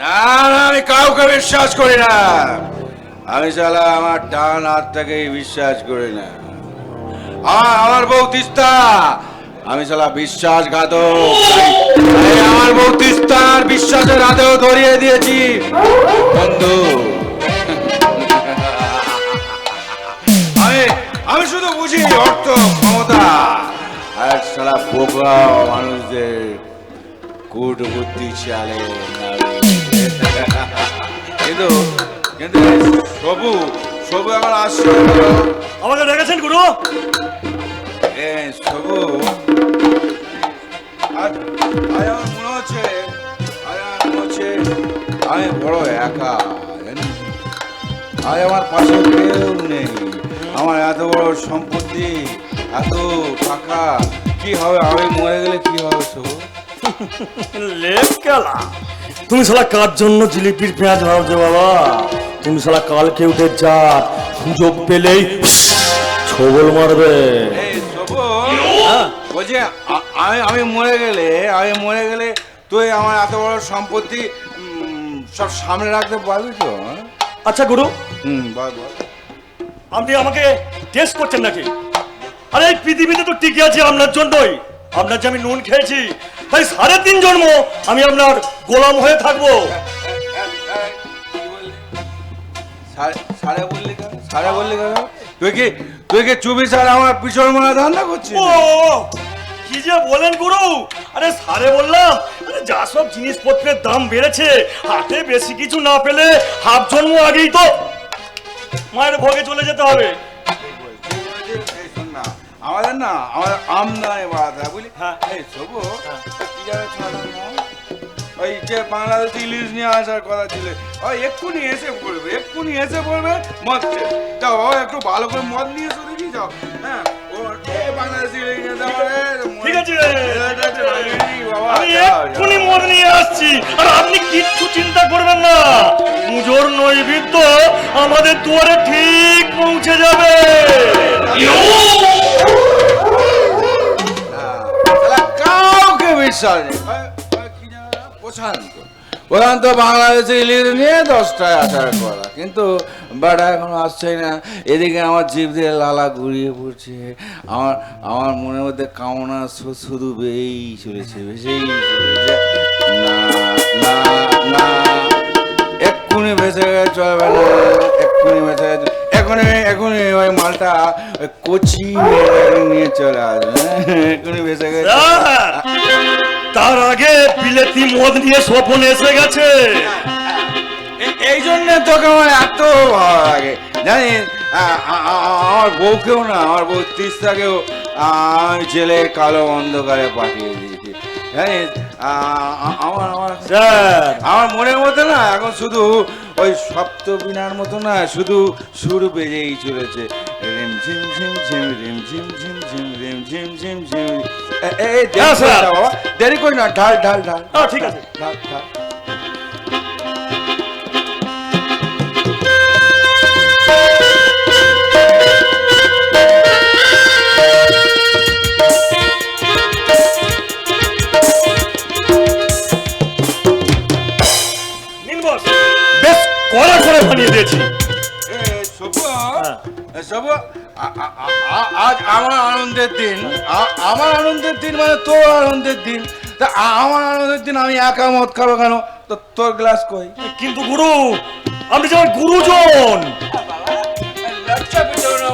না না, আমি কাউকে বিশ্বাস করি না। আমি শালা আমার ডান হাতটাকেই বিশ্বাস করি না। আমার আমার বউ তিস্তা। আমি শালা বিশ্বাসঘাতক। আমার বউ তিস্তার বিশ্বাসের হাতেও ধরিয়ে দিয়েছি। বন্ধু। আমি আমি শুধু বুঝি অর্থ, ক্ষমতা। আর সারা বোকা মানুষদের কুট বুদ্ধি চালে কিন্তু কিন্তু সবু সবু আমার হলো। আমাকে দেখেছেন গুরু? এ সবু আজ আমার মনে হচ্ছে মনে হচ্ছে আমি বড় একা? আজ আমার পাশে কেউ নেই। আমার এত বড় সম্পত্তি এত টাকা কি হবে? আমি মরে গেলে কি হবে সবু? লেপ কেলা তুমি শালা কার জন্য জিলিপির পেঁয়াজ ভাবছ বাবা? তুমি শালা কালকে উঠে যাত সুযোগ পেলেই ছবল মারবে। বলছি আমি আমি মরে গেলে আমি মরে গেলে তুই আমার এত বড় সম্পত্তি সব সামনে রাখতে পারবি তো? আচ্ছা গুরু হুম আপনি আমাকে টেস্ট করছেন নাকি? আরে এই পৃথিবীতে তো টিকে আছে আপনার জন্যই। আপনার যে আমি নুন খেয়েছি তাই সাড়ে তিন জন্ম আমি আপনার গোলাম হয়ে থাকব। সারে বললি কেন? সারে বললি কেন? তুই কি তুই কি চুবি আমার পিছন মারা ধান্দা করছিস? ও কি যে বলেন গুরু? আরে সারে বললাম আরে যা সব জিনিসপত্রের দাম বেড়েছে হাতে বেশি কিছু না পেলে হাফ জন্ম আগেই তো মায়ের ভোগে চলে যেতে হবে। আমাদের না আমাদের আমদানি বাড়াতে হয় বুঝলি? হ্যাঁ। এই সবু কি ওই যে বাংলাদেশ ইলিশ নিয়ে আসার কথা ছিল। ওই এক্ষুনি এসে পড়বে এক্ষুনি এসে পড়বে মদ। যাও বাবা একটু ভালো করে মদ নিয়ে এসো দেখি যাও। হ্যাঁ ও এ বাংলাদেশ ইলিশ নিয়ে যাও রে ঠিক আছে। আমি এক্ষুনি মদ নিয়ে আসছি আর আপনি কিচ্ছু চিন্তা করবেন না। পুজোর নৈবেদ্য আমাদের দুয়ারে ঠিক পৌঁছে যাবে। নাম? প্রশান্ত প্রশান্ত বাংলাদেশে ইলিশ নিয়ে দশটায় আসার কথা কিন্তু বাটা এখনও আসছে না। এদিকে আমার জিভ দিয়ে লালা ঘুরিয়ে পড়ছে। আমার আমার মনের মধ্যে কামনা শুধু বেই চলেছে ভেসেই চলেছে। না না না। এক্ষুনি গেলে চলবে না। এক্ষুনি ভেসে এখনই এখনই ওই মালটা কচি নিয়ে চলে আসবে? এক্ষুনি ভেসে গেছে তার আগে বিলেতি মদ নিয়ে স্বপন এসে গেছে। এই জন্য তোকে আমার এত ভালো লাগে। জানিস আমার বউকেও না আমার বউ তিস্তাকেও আমি জেলে কালো অন্ধকারে পাঠিয়ে দিয়েছি। জানিস আমার আমার আমার মনের মধ্যে না এখন শুধু ওই সপ্তবিনার মতো না শুধু সুর বেজেই চলেছে। রিম ঝিম ঝিম ঝিম রিম ঝিম ঝিম ঝিম। ঝিম ঝিম ঝিম এই দেরি হ্যাঁ। না করি না ঢাল ঢাল ঢাল। হ্যাঁ, ঠিক আছে। ঢাল ঢাল। আমার আনন্দের দিন মানে তোর আনন্দের দিন। তা আমার আনন্দের দিন আমি একা মত খাব কেন? তো তোর গ্লাস কই? কিন্তু গুরু আপনি যেমন গুরুজন।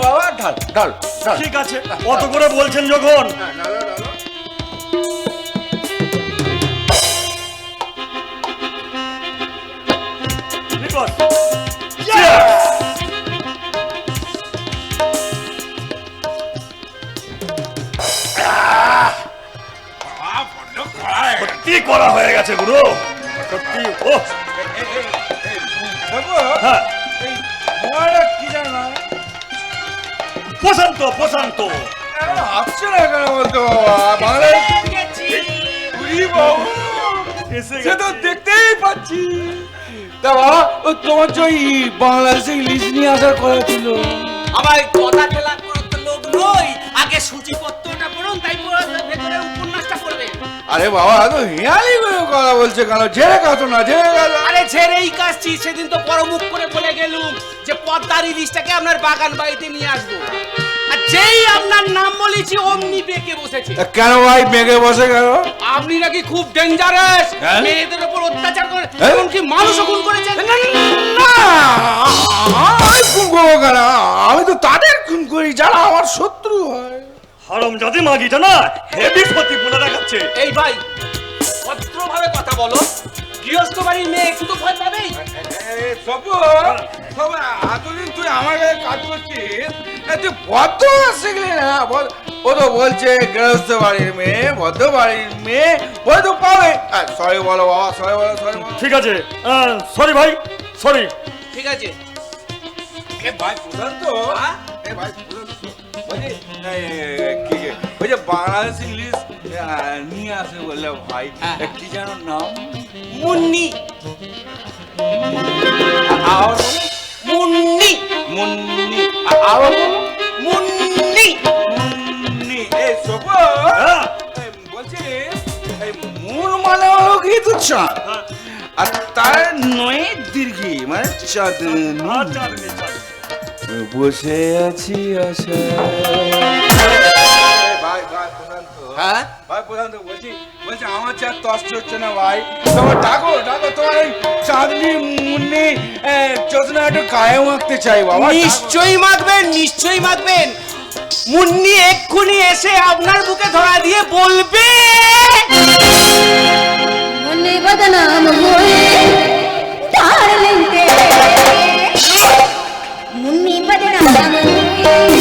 বাবা ঢাল ঢাল ঢাল। ঠিক আছে কত করে বলছেন যখন। করা হয়ে গেছে গুরু। সত্যি? ও। হ্যাঁ। কি জানো প্রশান্ত প্রশান্ত। আসছে না কেন বলতো বাংলায় উরি বাবু এসে সে তো দেখতেই পাচ্ছি। তা বাবা ও তোমার যে ওই বাংলাদেশে ইলিশ নিয়ে আসার কথা ছিল। আমার কথা খেলা করার তো লোক নই আগে সূচিপত্রটা পড়ুন তাই ভেতরে আরে বাবা তো হিয়ালি করে কথা বলছে কেন? ঝেড়ে কাটো না ঝেড়ে কাটো। আরে ছেড়েই কাজছি সেদিন তো পরমুখ করে বলে গেলুম যে পদ্মার ইলিশটাকে আপনার বাগান বাড়িতে নিয়ে আসব। আর যেই আপনার নাম বলেছি অমনি বেঁকে বসেছে। কেন ভাই মেঘে বসে গেল আপনি নাকি খুব ডেঞ্জারাস হ্যাঁ? মেয়েদের উপর অত্যাচার করে হ্যাঁ? এমনকি মানুষও খুন করেছেন না আমি খুন করব কেন? আমি তো তাদের খুন করি যারা আমার শত্রু হয়। হারম জাতি মাগিটা না হেভি ক্ষতি বলে দেখাচ্ছে। এই ভাই ভদ্রভাবে কথা বলো। গৃহস্থ বাড়ির মেয়ে একটু তো ভয় পাবেই। এতদিন তুই আমার গায়ে কাজ করছিস? তুই ভদ্র শিখলি না? বল- ও তো বলছে গৃহস্থ বাড়ির মেয়ে ভদ্র বাড়ির মেয়ে ওই তো পাবে। সরি বলো বাবা সরি বলো সরি ঠিক আছে সরি ভাই সরি ঠিক আছে। এ ভাই প্রধান তো। হ্যাঁ? এ ভাই প্রধান তো বলছি এই, এই, কি কি? ওই যে বাংলাদেশ ইংলিশ নিয়ে আসে বললে ভাই। হ্যাঁ। কি যেন নাম মুন্নি। মুন্নি। মুন্নি। আ- আবার বলো। মুন্নি। মুন্নি এই সবু হ্যাঁ। বলছি এই মূল মানে হলো কি তো চাঁদ? আর তার নয় দীর্ঘি মানে আচ্ছা আদমি, চল। বসে আছি ভাই ভাই হ্যাঁ? ভাই বলছি বলছি আমার না ভাই। ডাকো চাঁদনি মুন্নি মাখতে চাই বাবা। নিশ্চয়ই নিশ্চয়ই মুন্নি এক্ষুনি এসে আপনার বুকে ধরা দিয়ে বলবে। মুন্নি বদনাম 아, 사랑합 니.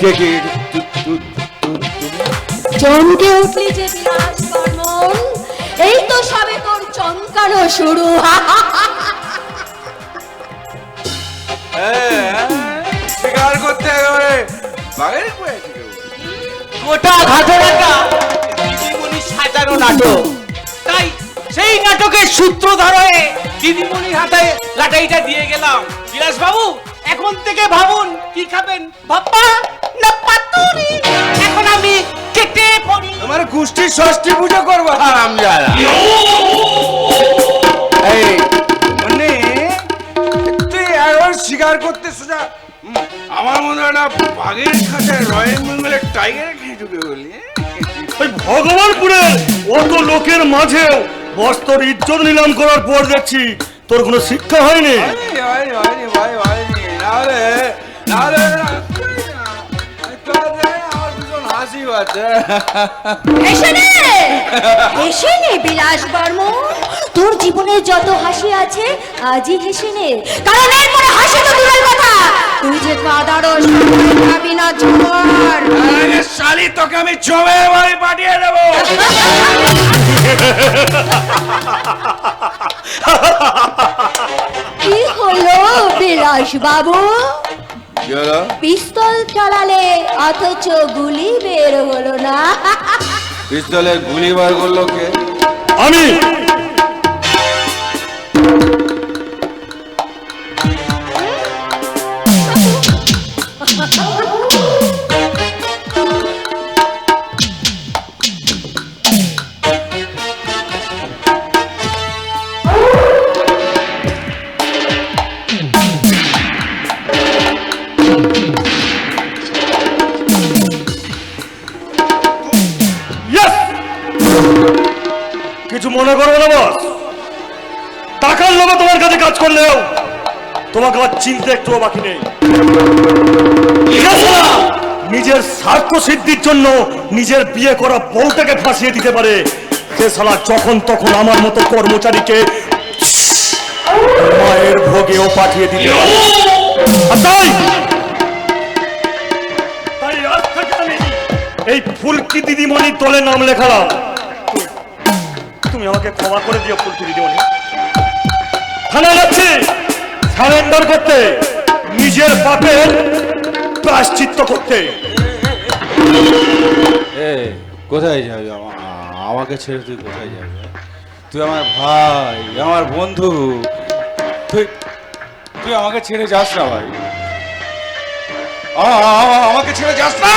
কে কে? চমকে উঠলি যে বিলাস বর্মন এই তো সবে তোর চমকানো শুরু। হ্যাঁ, শিকার করতে একেবারে কেউ গোটা ঘটনাটা দিদিমণি সাজানো নাটক। তাই সেই নাটকের সূত্রধর হয়ে দিদিমণির হাতে লাটাইটা দিয়ে গেলাম। বিলাস বাবু এখন থেকে ভাবুন কি খাবেন? বাপ্পা না পাতুরি? এখন আমি কেটে পড়ি তোমার গোষ্ঠী ষষ্ঠী পুজো করব। হারাম যারা এই মানে তুই একবার শিকার করতে সোজা। আমার মনে হয় না বাঘের খাঁচায় রয়্যাল বেঙ্গলের টাইগার খেয়ে ঢুকে বলি ওই ভগবানপুরের অত লোকের মাঝেও বস্তর ইজ্জত নিলাম করার পর দেখছি তোর কোনো শিক্ষা হয়নি। হয়নি হয়নি হয়নি ভাই হয়নি। আর জানি না, আমার ভীষণ হাসি পাচ্ছে এসে নে এসে নে বিলাস বর্মন তোর জীবনে যত হাসি আছে আজই হেসে নে। কারণ এরপরে হাসি তো দূরের কথা। যে কাদারও সময় পাবি না ঝড় আরে শালি তোকে আমি জমে বাড়ি পাঠিয়ে দেবো। বাবু। পিস্তল চালালে অথচ গুলি বের হলো না। পিস্তলের গুলি বার করল কে? আমি। তোমাকে আর চিনতে একটুও বাকি নেই। নিজের স্বার্থ সিদ্ধির জন্য নিজের বিয়ে করা বউটাকে ফাঁসিয়ে দিতে পারে। সে শালা যখন তখন আমার মতো কর্মচারীকে মায়ের ভোগেও পাঠিয়ে দিতে পারে। এই ফুলকি দিদিমণির দলে নাম লেখালাম। তুমি আমাকে ক্ষমা করে দিও ফুলকি দিদিমণি। থানায় যাচ্ছি। সারেন্ডার করতে নিজের পাপের প্রায়শ্চিত্ত করতে। এ কোথায় যাবি? আমা- আমাকে ছেড়ে তুই কোথায় যাবি? তুই আমার ভাই আমার বন্ধু। তুই তুই আমাকে ছেড়ে যাস না ভাই। আমাকে ছেড়ে যাস না!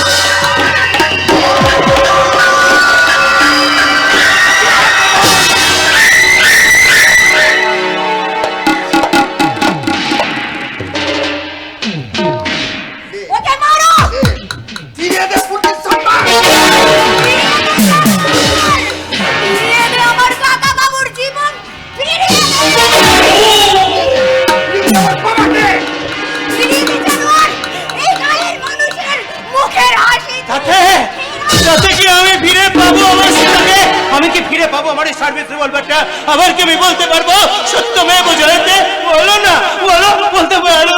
এই সার্ভিস রিভলভারটা আবার কি আমি বলতে পারব? সত্য মেয়ে বোঝাতে বলো না বলো বলতে পারো।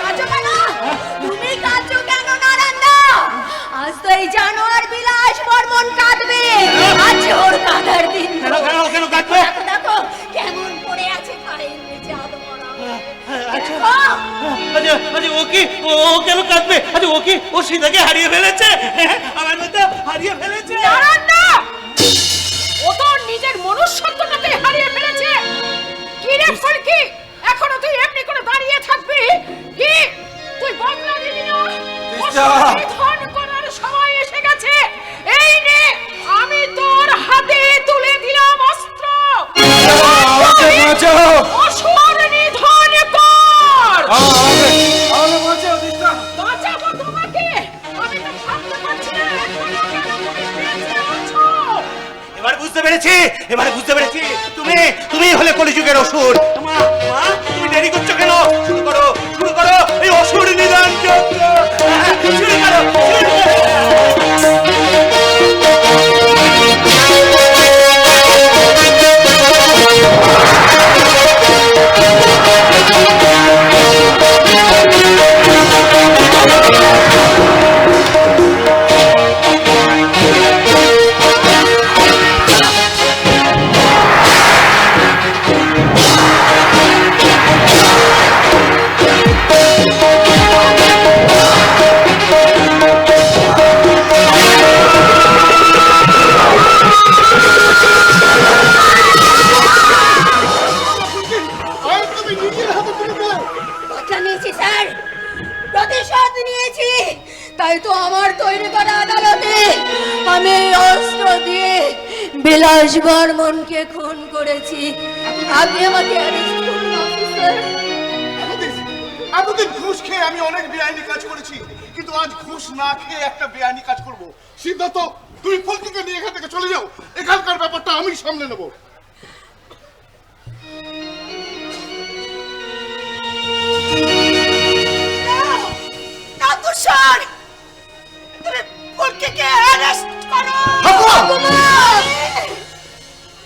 কাজু কেন তুমি কাজু কেন নারান্দা আজ তো এই জানোয়ার বিলাস বর্মন কাঁদবে। আজ ওর কাঁদার দিন। কেন কেন কেন দেখো দেখো কেমন পড়ে আছে পায়ের নিচে আচ্ছা। ও কি ও ও কেন কাঁদবে? আচ্ছা ও কি ও সীতাকে হারিয়ে ফেলেছে? হ্যাঁ, আমার মতো কলিযুগের সামলে নেব।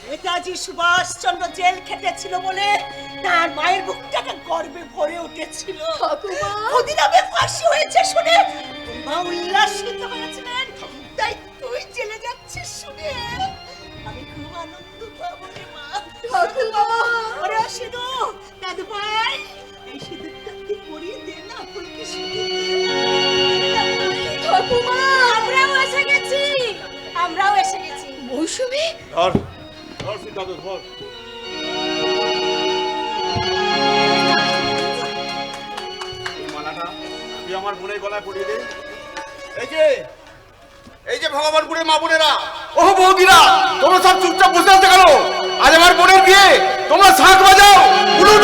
নেতাজি সুভাষচন্দ্র জেল খেটেছিল বলে তার মায়ের বুকটাকে গর্বে ভরে উঠেছিল। ক্ষুদিরামে ফাঁসি হয়েছে শুনে উল্লাসিত হয়েছিলেন আমার বোনের গলায় পরিয়ে দে। এই যে এই যে ভগবানপুরের মা বোনেরা। ও বৌদিরা, তোমরা সব চুপচাপ বসে আছো কেন? আজ আমার বোনের বিয়ে, তোমরা শাক বাজাও উলু